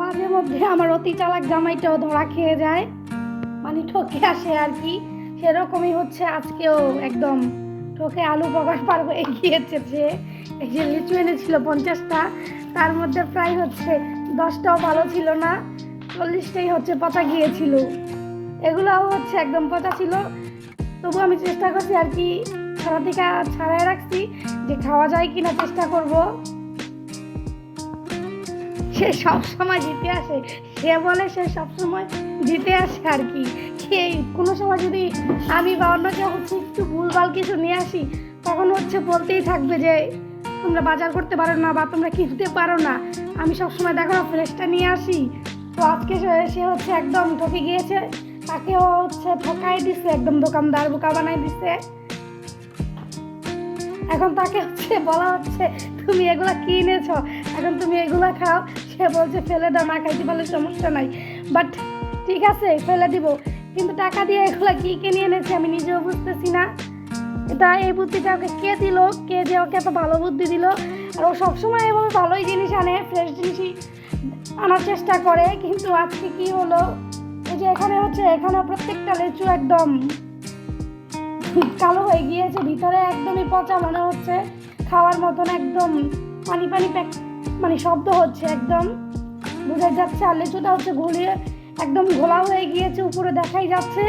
মাঝে মধ্যে আমার অতি চালাক জামাইটাও ধরা খেয়ে যায়। মানে ঠকে আসে আর কি। সেরকমই হচ্ছে আজকেও একদম ঠকে আলু প্রকাশ পার হয়ে গিয়েছে যে, এই যে লিচু এনেছিল পঞ্চাশটা, তার মধ্যে প্রায় হচ্ছে দশটাও ভালো ছিল না, চল্লিশটাই হচ্ছে পচা গিয়েছিল। এগুলোও হচ্ছে একদম পচা ছিল। তবু আমি চেষ্টা করছি আর কি ছাড়া থেকে ছাড়াই রাখছি যে খাওয়া যায় কিনা চেষ্টা করব। সে সব সময় জিতে আসে, সে বলে সে সব সময় জিতে আসে আর কি। সে কোনো সময় যদি আমি বা অন্য কেউ একটু ভুলভাল কিছু নিয়ে আসি, তখন হচ্ছে বলতেই থাকবে যে, তোমরা বাজার করতে পারো না বা তোমরা কিনতে পারো না। আমি সবসময় দেখো ফ্রেশটা নিয়ে আসি। তো আজকে সে হচ্ছে একদম ঠকে গিয়েছে। তাকেও হচ্ছে ঠকাই দিছে, একদম দোকানদার বোকা বানাই দিছে। এখন তাকে হচ্ছে বলা হচ্ছে, তুমি এগুলা কি এনেছো? এখন তুমি এগুলা খাও। সে বলছে, ফেলে দাও, না খাইতে পারলে সমস্যা নাই। বাট ঠিক আছে, ফেলে দিব। কিন্তু টাকা দিয়ে এগুলা কি কিনে এনেছে আমি নিজেও বুঝতেছি না। এটা এই বুদ্ধিটা ওকে কে দিল? কে যে ওকে এত ভালো বুদ্ধি দিল? আর ও সবসময় এভাবে ভালোই জিনিস আনে ফ্রেশ জিনিসই আনার চেষ্টা করে। কিন্তু আজকে কি হলো? এই যে এখানে হচ্ছে, এখানে প্রত্যেকটা লিচু একদম কালো হয়ে গিয়েছে, ভিতরে একদমই পচা মনে হচ্ছে। খাওয়ার মতন একদম পানি পানি প্যাক মানে শব্দ হচ্ছে একদম। বোঝা যাচ্ছে আর লিচুটা হচ্ছে ঘুলিয়ে একদম ঘোলা হয়ে গিয়েছে, উপরে দেখাই যাচ্ছে।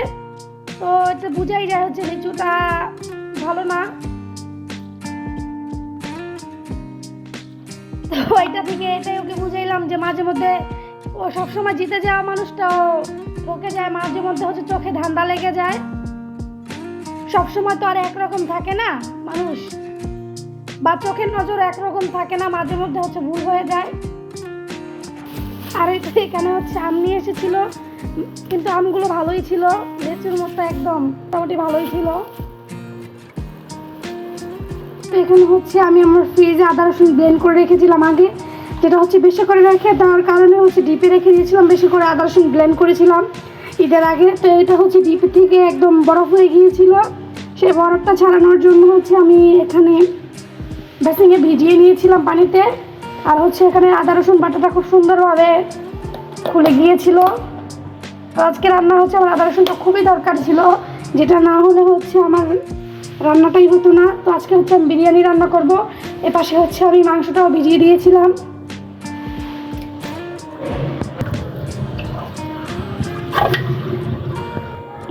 তো এটা বুঝাই যায় হচ্ছে লিচুটা ভালো না। তো এটা থেকে এটাই ওকে বুঝাইলাম যে মাঝে মধ্যে ও সবসময় জিতে যাওয়া মানুষটাও ঠকে যায়, মাঝে মধ্যে হচ্ছে চোখে ধান্দা লেগে যায়। সবসময় তো আর একরকম থাকে না মানুষ। বা চোখের নজর একরকম থাকে না, মাঝে মধ্যে হচ্ছে ভুল হয়ে যায়। আর এই এখানে হচ্ছে আম নিয়ে এসেছিল, কিন্তু আমগুলো ভালোই ছিল, লেচুর মতো একদম, মোটামুটি ভালোই ছিল। এখানে হচ্ছে আমি আমার ফ্রিজে আদা, রসুন ব্লেন্ড করে রেখেছিলাম আগে, যেটা হচ্ছে বেশি করে রেখে দেওয়ার কারণে হচ্ছে ডিপে রেখে দিয়েছিলাম, বেশি করে আদা, রসুন ব্লেন্ড করেছিলাম। ঈদের আগে তো এটা হচ্ছে ডিপে থেকে একদম বরফ হয়ে গিয়েছিল। সেই বরফটা ছাড়ানোর জন্য হচ্ছে আমি এখানে বেসিংয়ে ভিজিয়ে নিয়েছিলাম পানিতে। আর হচ্ছে এখানে আদা, রসুন বাটাটা খুব সুন্দরভাবে খুলে গিয়েছিল। আজকে রান্না হচ্ছে আমার আদা, রসুনটা খুবই দরকার ছিল, যেটা না হলে হচ্ছে আমার রান্নাটাই হতো না। তো আজকে হচ্ছে আমি বিরিয়ানি রান্না করব। এ পাশে হচ্ছে আমি মাংসটাও ভিজিয়ে দিয়েছিলাম।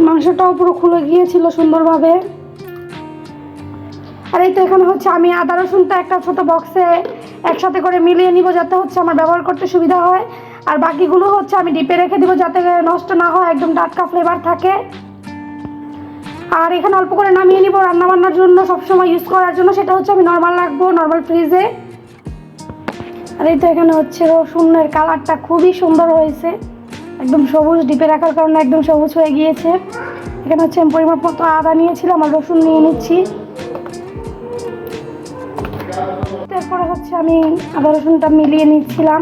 মাংসটাও পুরো খুলে গিয়েছিল সুন্দরভাবে। আর এই তো এখানে হচ্ছে আমি আদা রসুনটা একটা ছোট বক্সে একসাথে করে মিলিয়ে নিব যাতে হচ্ছে আমার ব্যবহার করতে সুবিধা হয়। আর বাকিগুলো হচ্ছে আমি ডিপে রেখে দিব যাতে নষ্ট না হয়, একদম টাটকা ফ্লেভার থাকে। আর এখানে অল্প করে নামিয়ে নিব রান্না বান্নার জন্য, সবসময় ইউজ করার জন্য। সেটা হচ্ছে আমি নর্মাল রাখব নর্মাল ফ্রিজে আর এই তো এখানে হচ্ছে রসুনের কালারটা খুবই সুন্দর হয়েছে। একদম সবুজ, ডিপে রাখার কারণে একদম সবুজ হয়ে গিয়েছে। এখানে হচ্ছে আমি পরিমাণ মতো আদা নিয়েছিলাম আর রসুন নিয়ে নিচ্ছি। তারপরে হচ্ছে আমি আদা রসুনটা মিলিয়ে নিচ্ছিলাম,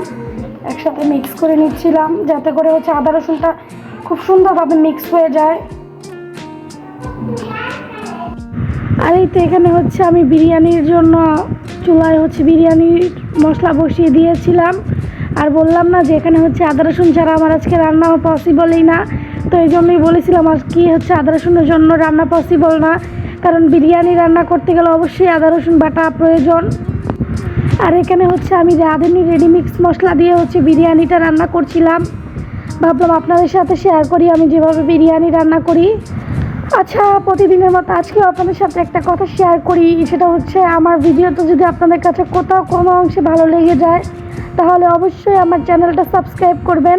একসাথে মিক্স করে নিচ্ছিলাম, যাতে করে হচ্ছে আদা রসুনটা খুব সুন্দরভাবে মিক্স হয়ে যায়। আর এই তো এখানে হচ্ছে আমি বিরিয়ানির জন্য চুলায় হচ্ছে বিরিয়ানির মশলা বসিয়ে দিয়েছিলাম। আর বললাম না যে এখানে হচ্ছে আদা রসুন ছাড়া আমার আজকে রান্না পসিবলই না। তো এই জন্যই বলেছিলাম আর কি হচ্ছে আদা রসুনের জন্য রান্না পসিবল না। কারণ বিরিয়ানি রান্না করতে গেলে অবশ্যই আদা রসুন বাটা প্রয়োজন। আর এখানে হচ্ছে আমি রাঁধুনি রেডিমিক্স মশলা দিয়ে হচ্ছে বিরিয়ানিটা রান্না করছিলাম। ভাবলাম আপনাদের সাথে শেয়ার করি, আমি যেভাবে বিরিয়ানি রান্না করি। আচ্ছা প্রতিদিনের মতো আজকেও আপনাদের সাথে একটা কথা শেয়ার করি, সেটা হচ্ছে আমার ভিডিওটা যদি আপনাদের কাছে কোথাও কোনো অংশে ভালো লেগে যায় তাহলে অবশ্যই আমার চ্যানেলটা সাবস্ক্রাইব করবেন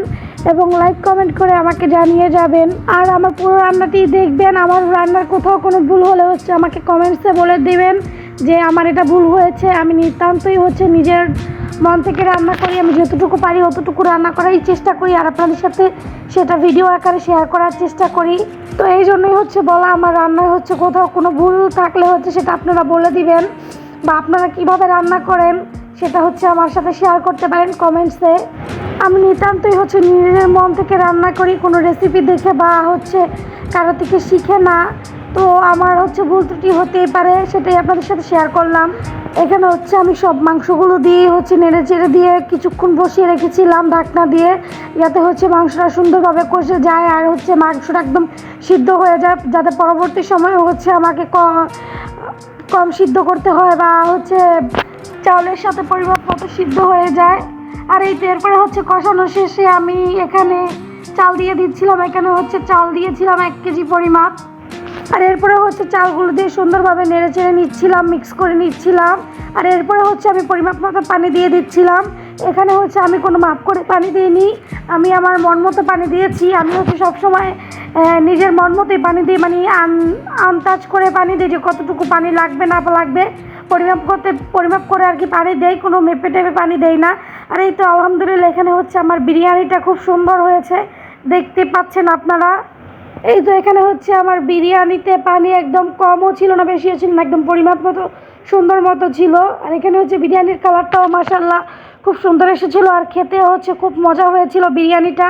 এবং লাইক, কমেন্ট করে আমাকে জানিয়ে যাবেন। আর আমার পুরো রান্নাটি দেখবেন। আমার রান্নার কোথাও কোনো ভুল হলে হচ্ছে আমাকে কমেন্টসে বলে দেবেন যে আমার এটা ভুল হয়েছে। আমি নিতান্তই হচ্ছে নিজের মন থেকে রান্না করি। আমি যতটুকু পারি অতটুকু রান্না করারই চেষ্টা করি আর আপনাদের সাথে সেটা ভিডিও আকারে শেয়ার করার চেষ্টা করি। তো এই জন্যই হচ্ছে বলা, আমার রান্নায় হচ্ছে কোথাও কোনো ভুল থাকলে হচ্ছে সেটা আপনারা বলে দিবেন বা আপনারা কীভাবে রান্না করেন সেটা হচ্ছে আমার সাথে শেয়ার করতে পারেন কমেন্টসে আমি নিতান্তই হচ্ছে নিজের মন থেকে রান্না করি, কোনো রেসিপি দেখে বা হচ্ছে কারও থেকে শিখে না। তো আমার হচ্ছে ভুল ত্রুটি হতেই পারে, সেটাই আপনাদের সাথে শেয়ার করলাম। এখানে হচ্ছে আমি সব মাংসগুলো দিয়ে হচ্ছে নেড়ে চেড়ে দিয়ে কিছুক্ষণ বসিয়ে রেখেছিলাম ঢাকনা দিয়ে, যাতে হচ্ছে মাংসটা সুন্দরভাবে কষে যায় আর হচ্ছে মাংসটা একদম সিদ্ধ হয়ে যায়, যাতে পরবর্তী সময় হচ্ছে আমাকে কম সিদ্ধ করতে হয় বা হচ্ছে চাউলের সাথে পরিমাপ মতো সিদ্ধ হয়ে যায়। আর এই তো এরপরে হচ্ছে কষানো শেষে আমি এখানে চাল দিয়ে দিচ্ছিলাম। এখানে হচ্ছে চাল দিয়েছিলাম এক কেজি পরিমাপ। আর এরপরে হচ্ছে চালগুলো দিয়ে সুন্দরভাবে নেড়ে চেড়ে নিচ্ছিলাম মিক্স করে নিচ্ছিলাম। আর এরপরে হচ্ছে আমি পরিমাপ মতো পানি দিয়ে দিচ্ছিলাম। এখানে হচ্ছে আমি কোনো মাপ করে পানি দিইনি। আমি আমার মন মতো পানি দিয়েছি। আমি হচ্ছে সবসময় নিজের মন মতোই পানি দিই। মানে আন, আন্দাজ করে পানি দিই যে কতটুকু পানি লাগবে, না লাগবে। পরিমাপ করতে, পরিমাপ করে আর কি পানি দেই, কোনো মেপে টেপে পানি দেই না। আর এই তো আলহামদুলিল্লাহ, এখানে হচ্ছে আমার বিরিয়ানিটা খুব সুন্দর হয়েছে। দেখতে পাচ্ছেন আপনারা? এই তো এখানে হচ্ছে আমার বিরিয়ানিতে পানি একদম কমও ছিল না, বেশিও ছিল না, একদম পরিমাপ মতো, সুন্দর মতো ছিল। আর এখানে হচ্ছে বিরিয়ানির কালারটাও মাসাল্লাহ খুব সুন্দর এসেছিল, আর খেতে হচ্ছে খুব মজা হয়েছিল বিরিয়ানিটা।